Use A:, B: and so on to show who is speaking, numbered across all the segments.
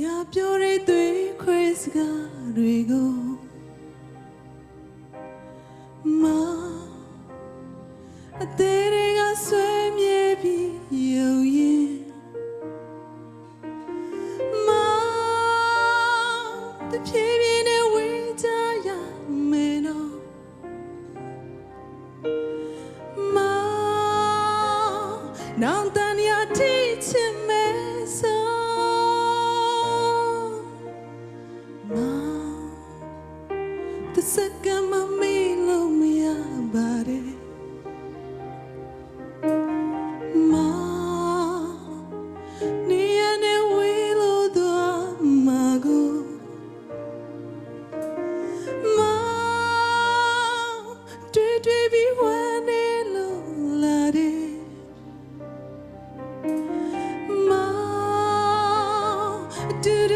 A: မြပြောတဲ့သွေးခွေးစကားတွေကိုမအသေးတွေကဆွေးမြေပြီးရုံရင်မတဖြည်းဖြည်းနဲ့ဝေးကြရမယ်နော်မနောင်တန်ရတိချင် the second mommy low me about it. Mom, ni ane wilo do amago. Mom, dwe dwe bi wane lo la de. Mom, do do ni jaya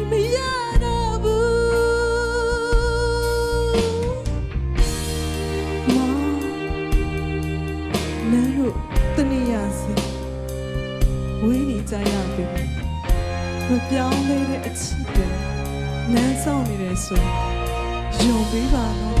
A: နည်းရစီဝေးနေကြရပြီမပြောင်းလဲတဲ့အချစ်တွေနန်းဆောင်နေတယ်ဆိုယုံပေးပါတော့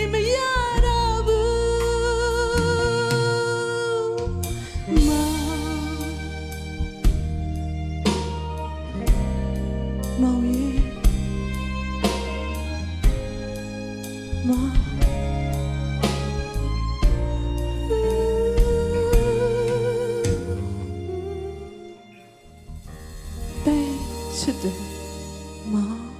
A: Maui, Ma. Babe, today.